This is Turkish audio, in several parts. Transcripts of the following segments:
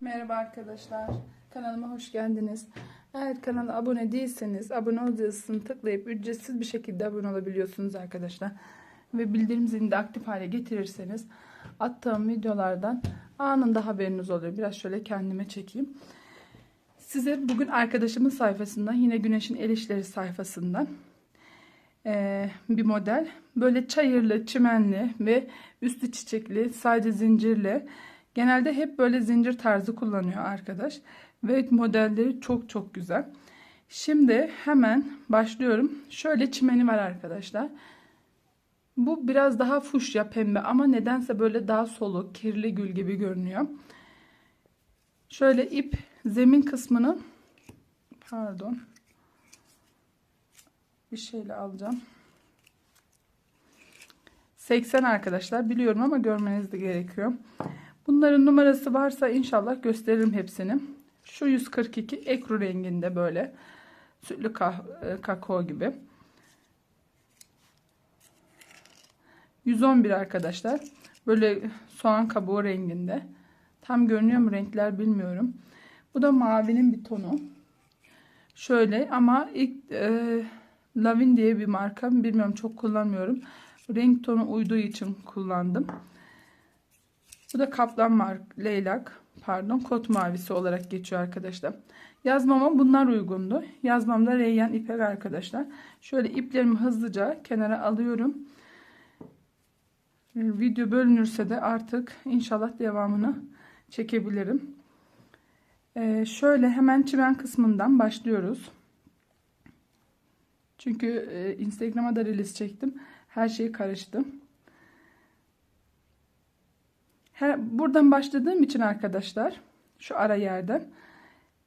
Merhaba arkadaşlar. Kanalıma hoş geldiniz. Eğer kanala abone değilseniz abone ol yazısını tıklayıp ücretsiz bir şekilde abone olabiliyorsunuz arkadaşlar. Ve bildirim zilini de aktif hale getirirseniz attığım videolardan anında haberiniz oluyor. Biraz şöyle kendime çekeyim. Size bugün arkadaşımın sayfasından yine Güneşin El İşleri sayfasından eee, bir model. Böyle çayırlı, çimenli ve üstü çiçekli, sadece zincirli. Genelde hep böyle zincir tarzı kullanıyor arkadaş. Ve modelleri çok çok güzel. Şimdi hemen başlıyorum. Şöyle çimeni var arkadaşlar. Bu biraz daha fuşya pembe ama nedense böyle daha soluk, kirli gül gibi görünüyor. Şöyle ip zemin kısmını pardon bir şeyle alacağım. 80 arkadaşlar biliyorum ama görmeniz de gerekiyor. Bunların numarası varsa inşallah gösteririm hepsini. Şu 142 ekru renginde böyle sütlü kah e, kakao gibi. 111 arkadaşlar. Böyle soğan kabuğu renginde. Tam görünüyor mu renkler bilmiyorum. Bu da mavinin bir tonu. Şöyle ama ilk e, Lavin diye bir marka. Bilmiyorum çok kullanmıyorum. Renk tonu uyduğu için kullandım. Bu da kaplan mark leylak pardon kot mavisi olarak geçiyor arkadaşlar. Yazmama bunlar uygundu. Yazmamda reyyan ipek arkadaşlar. Şöyle iplerimi hızlıca kenara alıyorum. Video bölünürse de artık inşallah devamını çekebilirim. Ee, şöyle hemen çimen kısmından başlıyoruz. Çünkü e, Instagram'a da release çektim. Her şey karıştı. Her, buradan başladığım için arkadaşlar şu ara yerden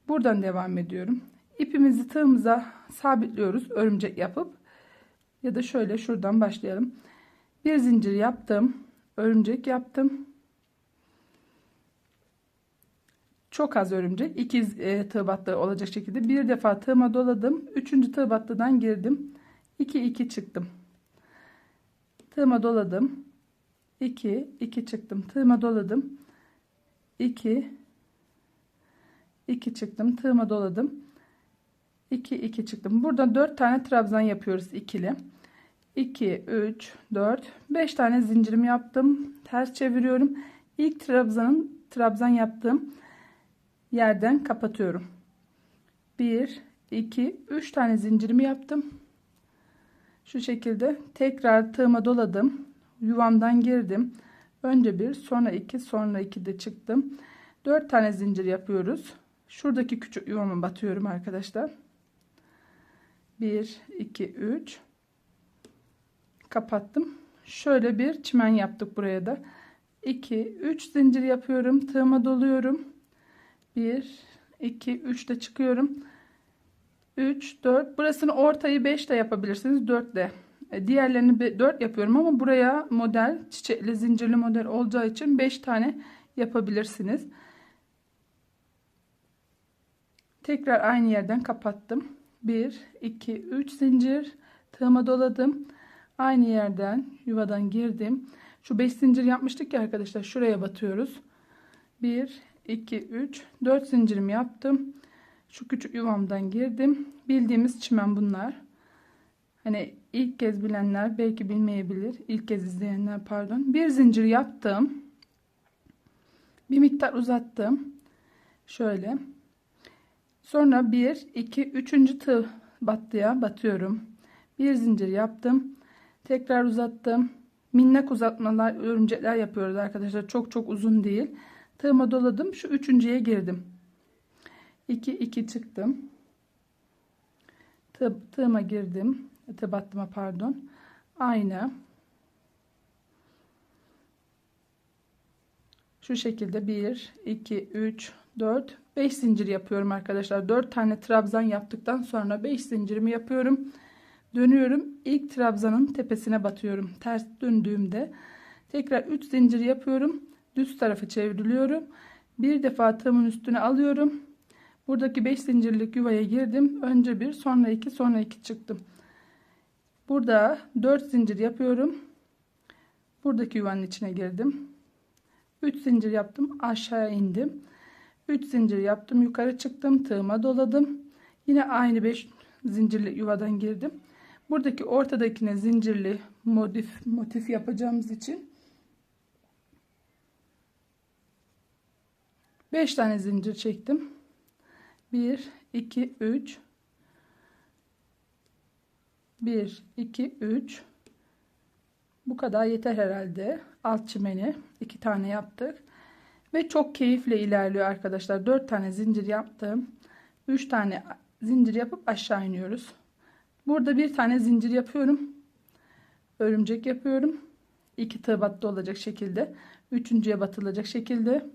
buradan devam ediyorum. İpimizi tığımıza sabitliyoruz örümcek yapıp ya da şöyle şuradan başlayalım. Bir zincir yaptım. Örümcek yaptım. Çok az örümcek. iki e, tığ battığı olacak şekilde bir defa tığıma doladım. Üçüncü tığ battıdan girdim. 2 2 çıktım. Tığıma doladım. 2 2 çıktım. Tığıma doladım. 2 2 çıktım. Tığıma doladım. 2 2 çıktım. Burada 4 tane trabzan yapıyoruz ikili. 2 3 4 5 tane zincirim yaptım. Ters çeviriyorum. İlk trabzanın trabzan yaptığım yerden kapatıyorum. 1 2 3 tane zincirimi yaptım. Şu şekilde tekrar tığıma doladım. Yuvamdan girdim. Önce bir, sonra iki, sonra iki de çıktım. Dört tane zincir yapıyoruz. Şuradaki küçük yuvama batıyorum arkadaşlar. Bir, iki, üç. Kapattım. Şöyle bir çimen yaptık buraya da. 2, 3 zincir yapıyorum. Tığıma doluyorum. 1, 2, 3 de çıkıyorum. 3, 4. Burasını ortayı 5 de yapabilirsiniz. 4 de. E, diğerlerini 4 yapıyorum ama buraya model çiçekli zincirli model olacağı için 5 tane yapabilirsiniz. Tekrar aynı yerden kapattım. 1, 2, 3 zincir. Tığıma doladım. Aynı yerden yuvadan girdim. Şu 5 zincir yapmıştık ya arkadaşlar. Şuraya batıyoruz. 1, 2, 3, 4 zincirimi yaptım. Şu küçük yuvamdan girdim. Bildiğimiz çimen bunlar. Hani ilk kez bilenler belki bilmeyebilir. İlk kez izleyenler pardon. Bir zincir yaptım. Bir miktar uzattım. Şöyle. Sonra 1, 2, 3. tığ battıya batıyorum. Bir zincir yaptım. Tekrar uzattım. Minnak uzatmalar, örümcekler yapıyoruz arkadaşlar. Çok çok uzun değil. Tığıma doladım. Şu üçüncüye girdim. 2 2 çıktım. Tığ, tığıma girdim. Tığ battıma pardon. Aynı. Şu şekilde 1 2 3 4 5 zincir yapıyorum arkadaşlar. 4 tane trabzan yaptıktan sonra 5 zincirimi yapıyorum. Dönüyorum. İlk trabzanın tepesine batıyorum. Ters döndüğümde tekrar 3 zincir yapıyorum. Düz tarafı çevriliyorum. Bir defa tığımın üstüne alıyorum. Buradaki 5 zincirlik yuvaya girdim. Önce bir, sonra iki, sonra iki çıktım. Burada 4 zincir yapıyorum. Buradaki yuvanın içine girdim. 3 zincir yaptım. Aşağıya indim. 3 zincir yaptım. Yukarı çıktım. Tığıma doladım. Yine aynı 5 zincirli yuvadan girdim. Buradaki ortadakine zincirli motif motif yapacağımız için 5 tane zincir çektim. 1 2 3 1 2 3 bu kadar yeter herhalde. Alt çimeni iki tane yaptık. Ve çok keyifle ilerliyor arkadaşlar. 4 tane zincir yaptım. 3 tane zincir yapıp aşağı iniyoruz. Burada bir tane zincir yapıyorum. Örümcek yapıyorum. 2 tığ battı olacak şekilde. Üçüncüye batılacak şekilde.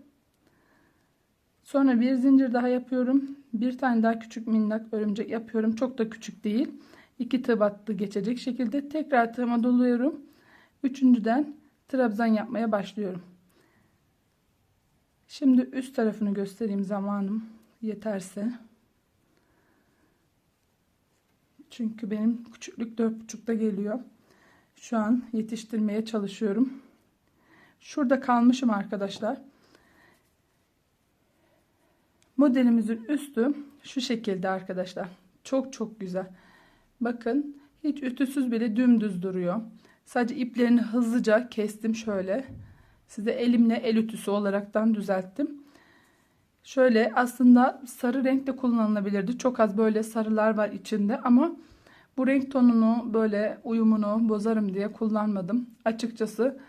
Sonra bir zincir daha yapıyorum. Bir tane daha küçük minnak örümcek yapıyorum. Çok da küçük değil. 2 tığ battı geçecek şekilde tekrar tığıma doluyorum. Üçüncüden trabzan yapmaya başlıyorum. Şimdi üst tarafını göstereyim zamanım yeterse. Çünkü benim küçüklük dört buçukta geliyor. Şu an yetiştirmeye çalışıyorum. Şurada kalmışım arkadaşlar. Modelimizin üstü şu şekilde arkadaşlar. Çok çok güzel. Bakın hiç ütüsüz bile dümdüz duruyor. Sadece iplerini hızlıca kestim şöyle. Size elimle el ütüsü olaraktan düzelttim. Şöyle aslında sarı renk de kullanılabilirdi. Çok az böyle sarılar var içinde ama bu renk tonunu böyle uyumunu bozarım diye kullanmadım. Açıkçası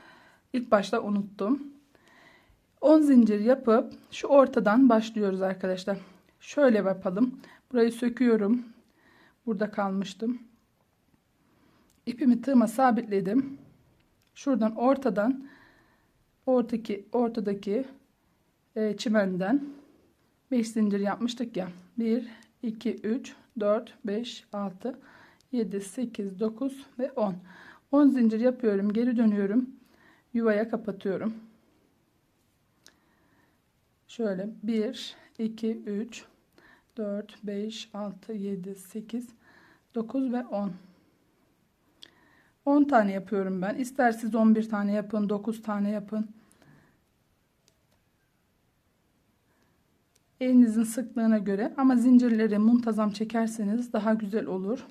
ilk başta unuttum. 10 zincir yapıp şu ortadan başlıyoruz arkadaşlar. Şöyle yapalım. Burayı söküyorum. Burada kalmıştım. İpimi tığıma sabitledim. Şuradan ortadan ortadaki ortadaki e, çimenden 5 zincir yapmıştık ya. 1 2 3 4 5 6 7 8 9 ve 10. 10 zincir yapıyorum. Geri dönüyorum. Yuvaya kapatıyorum. Şöyle 1 2 3 4 5 6 7 8 9 ve 10. 10 tane yapıyorum ben. İster siz 11 tane yapın, 9 tane yapın. Elinizin sıklığına göre ama zincirleri muntazam çekerseniz daha güzel olur.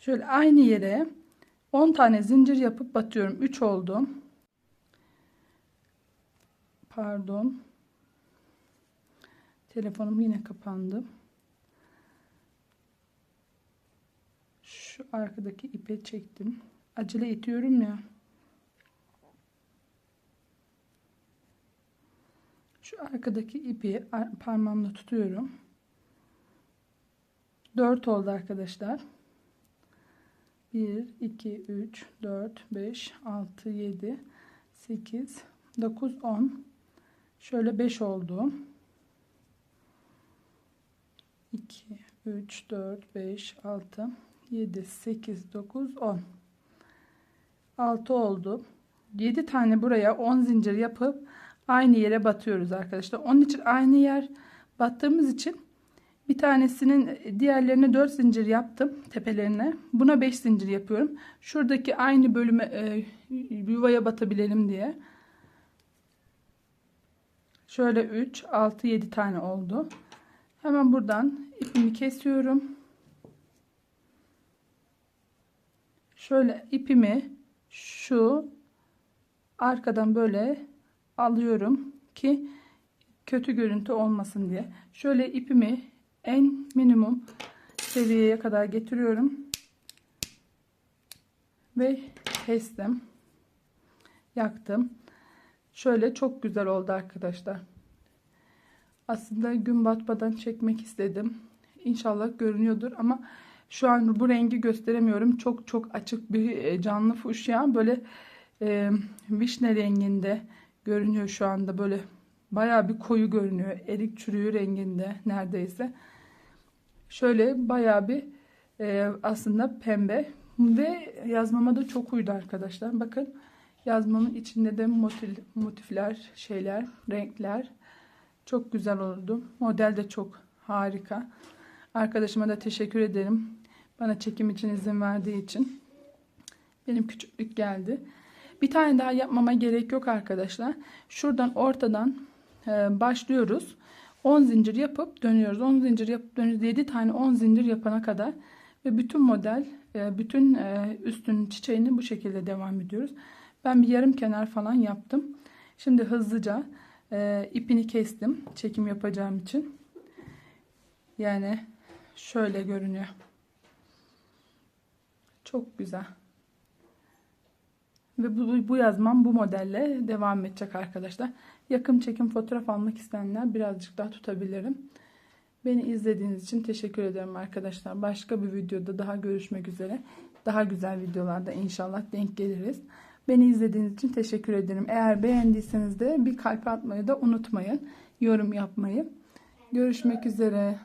Şöyle aynı yere 10 tane zincir yapıp batıyorum. 3 oldu. Pardon. Telefonum yine kapandı. Şu arkadaki ipe çektim. Acele itiyorum ya. Şu arkadaki ipi parmağımla tutuyorum. 4 oldu arkadaşlar. 1, 2, 3, 4, 5, 6, 7, 8, 9, 10. Şöyle 5 oldu. 2, 3, 4, 5, 6, 7, 8, 9, 10. 6 oldu. 7 tane buraya 10 zincir yapıp aynı yere batıyoruz arkadaşlar. Onun için aynı yer battığımız için bir tanesinin diğerlerine 4 zincir yaptım tepelerine. Buna 5 zincir yapıyorum. Şuradaki aynı bölüme e, yuvaya batabilelim diye. Şöyle 3, 6, 7 tane oldu. Hemen buradan ipimi kesiyorum. Şöyle ipimi şu arkadan böyle alıyorum ki kötü görüntü olmasın diye. Şöyle ipimi en minimum seviyeye kadar getiriyorum. Ve kestim. Yaktım. Şöyle çok güzel oldu arkadaşlar. Aslında gün batmadan çekmek istedim. İnşallah görünüyordur ama şu an bu rengi gösteremiyorum. Çok çok açık bir e, canlı fuşya. Böyle e, vişne renginde görünüyor şu anda. Böyle baya bir koyu görünüyor. Erik çürüğü renginde neredeyse. Şöyle baya bir e, aslında pembe. Ve yazmama da çok uydu arkadaşlar. Bakın yazmamın içinde de motif, motifler, şeyler, renkler çok güzel oldu. Model de çok harika. Arkadaşıma da teşekkür ederim. Bana çekim için izin verdiği için. Benim küçüklük geldi. Bir tane daha yapmama gerek yok arkadaşlar. Şuradan ortadan e, başlıyoruz. 10 zincir yapıp dönüyoruz. 10 zincir yapıp dönüyoruz. 7 tane 10 zincir yapana kadar ve bütün model e, bütün e, üstün çiçeğini bu şekilde devam ediyoruz. Ben bir yarım kenar falan yaptım. Şimdi hızlıca e, ipini kestim çekim yapacağım için. Yani şöyle görünüyor. Çok güzel. Ve bu, bu yazmam bu modelle devam edecek arkadaşlar. Yakın çekim fotoğraf almak isteyenler birazcık daha tutabilirim. Beni izlediğiniz için teşekkür ederim arkadaşlar. Başka bir videoda daha görüşmek üzere. Daha güzel videolarda inşallah denk geliriz. Beni izlediğiniz için teşekkür ederim. Eğer beğendiyseniz de bir kalp atmayı da unutmayın. Yorum yapmayı. Görüşmek üzere.